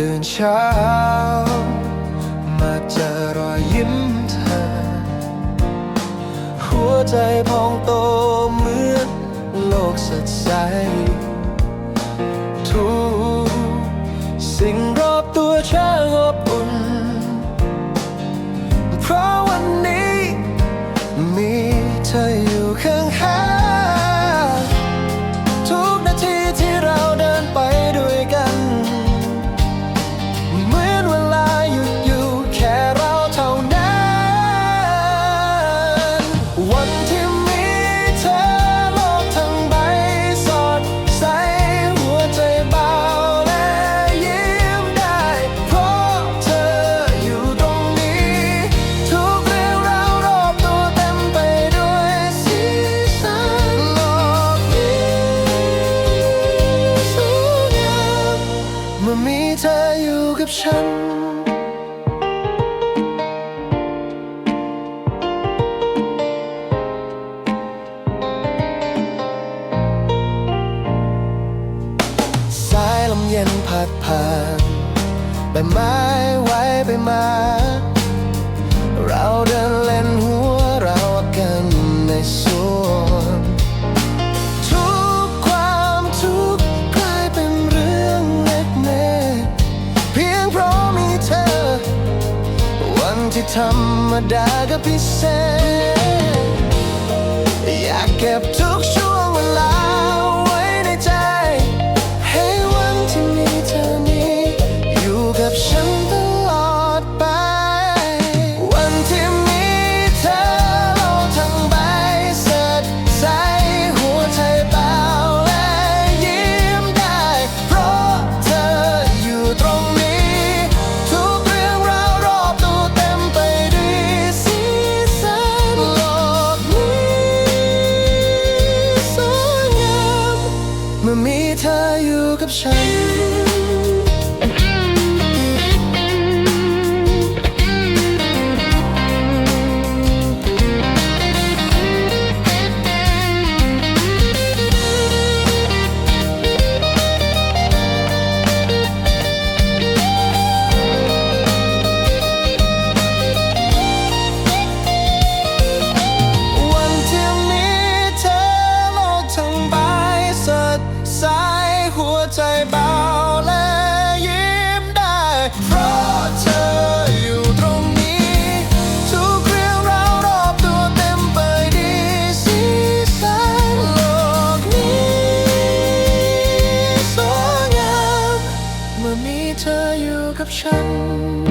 ตื่นเช้า มาเจอรอยยิ้มเธอ หัวใจพองโตเหมือนโลกสดใส กับฉัน สายลมเย็นพัดผ่านใบไม้ไวไปมา เราเดิน งที่ธรรมดาก็พิเศษ อยากเก็บทุกช่วง เธออยู่กับฉัน 우.